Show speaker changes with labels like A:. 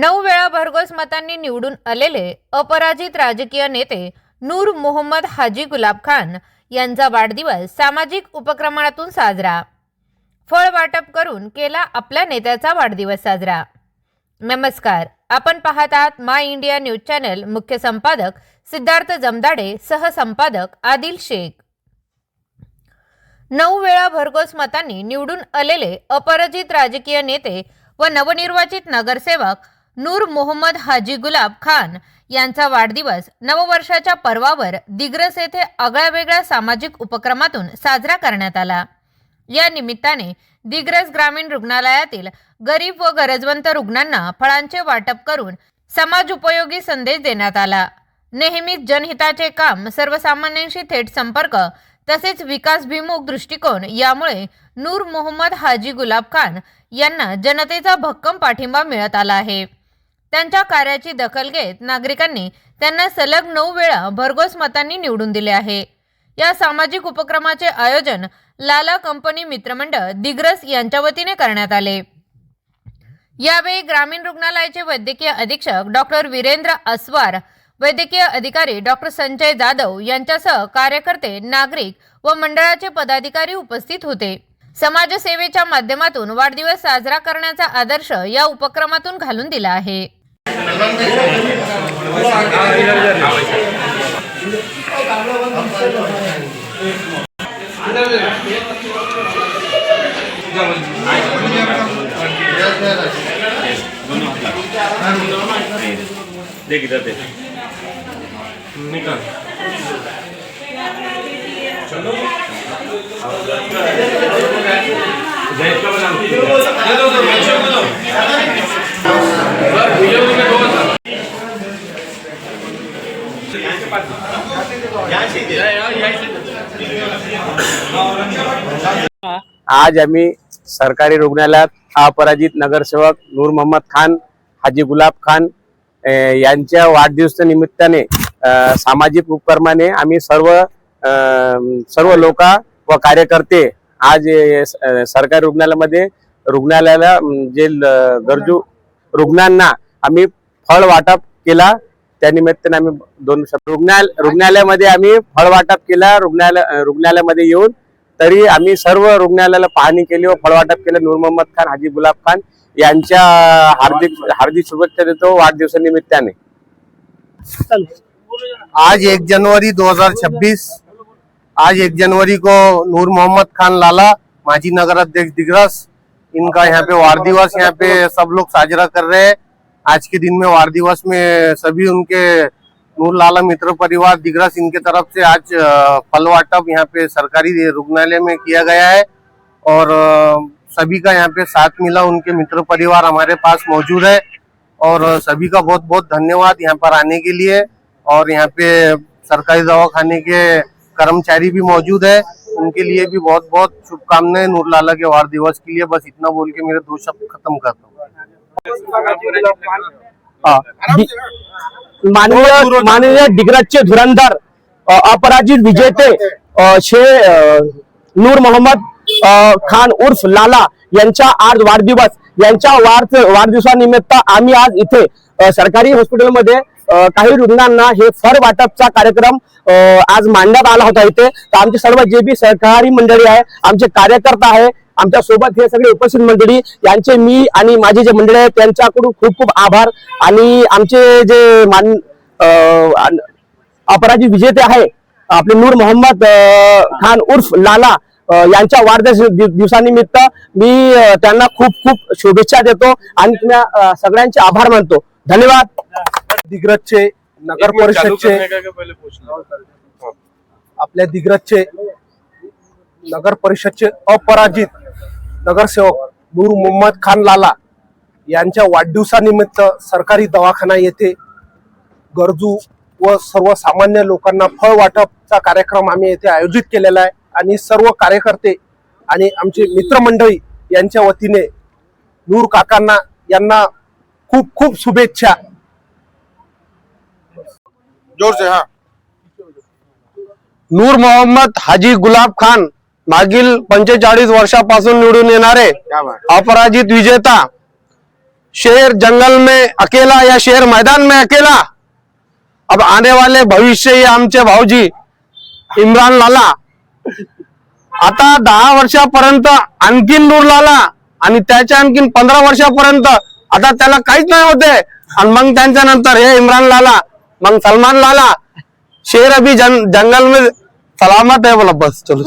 A: नऊ वेळा भरघोस मतांनी निवडून आलेले अपराजित राजकीय नेते नूर मोहम्मद हाजी गुलाब खान यांचा वाढदिवस सामाजिक उपक्रमातून साजरा. फळ वाटप करून केला आपल्या नेत्याचा वाढदिवस साजरा. नमस्कार आपण पाहत आहात माय इंडिया न्यूज चॅनल. मुख्य संपादक सिद्धार्थ जमदाडे सहसंपादक आदिल शेख. नऊ वेळा भरघोस मतांनी निवडून आलेले अपराजित राजकीय नेते व नवनिर्वाचित नगरसेवक नूर मोहम्मद हाजी गुलाब खान यांचा वाढदिवस नववर्षाच्या पर्वावर दिग्रस येथे आगळ्यावेगळ्या सामाजिक उपक्रमातून साजरा करण्यात आला. या निमित्ताने दिग्रस ग्रामीण रुग्णालयातील गरीब व गरजवंत रुग्णांना फळांचे वाटप करून समाज उपयोगी संदेश देण्यात आला. नेहमीच जनहिताचे काम सर्वसामान्यांशी थेट संपर्क तसेच विकासभिमुख दृष्टिकोन यामुळे नूर मोहम्मद हाजी गुलाब खान यांना जनतेचा भक्कम पाठिंबा मिळत आला आहे. त्यांच्या कार्याची दखल घेत नागरिकांनी त्यांना सलग नऊ वेळा भरघोस मतांनी निवडून दिले आहे. या सामाजिक उपक्रमाचे आयोजन लाला कंपनी मित्रमंडळ दिग्रस यांच्या वतीने करण्यात आले. यावेळी ग्रामीण रुग्णालयाचे वैद्यकीय अधीक्षक डॉक्टर वीरेंद्र अस्वार वैद्यकीय अधिकारी डॉक्टर संजय जाधव यांच्यासह कार्यकर्ते नागरिक व मंडळाचे पदाधिकारी उपस्थित होते. समाजसेवेच्या माध्यमातून वाढदिवस साजरा करण्याचा आदर्श या उपक्रमातून घालून दिला आहे.
B: देख इधर देख निकल
C: आज आम्ही सरकारी रुग्णालयात अपराजित नगरसेवक नूर मोहम्मद खान हाजी गुलाब खान यांच्या वाढदिवसा निमित्ताने सामाजिक उपक्रमाने आम्ही सर्व सर्व लोक व कार्यकर्ते आज सरकारी रुग्णालयामध्ये रुग्णालयाला जे गरजू रुग्णांना आम्ही फळ वाटप केला. त्या निमित्ताने आम्ही दोन रुग्णाल रुग्णालय रुग्णालयामध्ये आम्ही फळ वाटप केला रुग्णालय रुग्णालयामध्ये येऊन तरी आम्ही सर्व रुग्णालयाला पाहणी केली व फळवाटप केलं. नूर मोहम्मद खान हाजी गुलाब खान यांच्या हार्दिक हार्दिक शुभेच्छा देतो वाढदिवसानिमित्ताने.
D: आज एक जनवरी 2026 आज एक जनवरी को नूर मोहम्मद खान लाला माजी नगर अध्यक्ष दिग्रस इनका यहाँ पे वार दिवस यहाँ पे सब लोग साजरा कर रहे हैं। आज के दिन में, वार दिवस में सभी उनके नूर लाला मित्र परिवार दिग्रस इनके तरफ़ से आज फल वाटप यहाँ पे सरकारी रुग्णालय में किया गया है। और सभी का यहाँ पे साथ मिला, उनके मित्र परिवार हमारे पास मौजूद है। और सभी का बहुत बहुत धन्यवाद यहाँ पर आने के लिए। और यहाँ पे सरकारी दवाखाने के कर्मचारी भी मौजूद है। उनके लिए भी बहुत बहुत शुभकामनाएँ नूर लाला के वार दिवस के लिए। बस इतना बोल के मेरे दो शब्द खत्म करता हूँ।
E: माननीय माननीय डिग्रजचे धुरंधर अपराजित विजेते शे नूर मोहम्मद खान उर्फ लाला यांच्या आज वाढदिवस यांच्या वाढ वाढदिवसानिमित्त आम्ही आज इथे सरकारी हॉस्पिटलमध्ये काही रुग्णांना हे फळ वाटपचा कार्यक्रम आज मांडण्यात आला होता इथे. तर आमचे सर्व जे बी सहकारी मंडळी आहे आमचे कार्यकर्ता आहे आमच्यासोबत हे सगळे उपस्थित मंडळी यांचे मी आणि माझे जे मंडळी आहेत त्यांच्याकडून खूप खूप आभार. आणि आमचे जे मान अपराजित विजेते आहे आपले नूर मोहम्मद खान उर्फ लाला यांच्या वाढदिवस दिव- दिवसानिमित्त मी त्यांना खूप खूप शुभेच्छा देतो आणि तुम्हा सगळ्यांचे आभार मानतो. धन्यवाद.
D: दिग्रजचे नगर परिषदचे आपल्या दिग्रजचे नगर परिषदचे अपराजित नगरसेवक नूर मोहम्मद खान लाला यांच्या वाढदिवसानिमित्त सरकारी दवाखाना येथे गरजू व सर्वसामान्य लोकांना फळ वाटपचा कार्यक्रम आम्ही येथे आयोजित केलेला आहे. आणि सर्व कार्यकर्ते आणि आमचे मित्रमंडळी यांच्या वतीने नूर काकांना यांना खूप खूप शुभेच्छा. जोर से हाँ.
E: नूर मोहम्मद हाजी गुलाब खान मागील पंचेचाळीस वर्षापासून निवडून येणारे अपराजित विजेता
F: शेर जंगल में अकेला या शेर मैदान में अकेला. अब आने वाले भविष्य आमचे भाऊजी इम्रान लाला. आता दहा वर्षापर्यंत आणखीन दूर लाला आणि त्याच्या आणखीन पंधरा वर्षापर्यंत आता त्याला काहीच नाही होते. आणि मग त्यांच्या नंतर हे इम्रान लाला मग सलमान लाला. शेर अभी जंगल में सलामत है बोला बस चलो.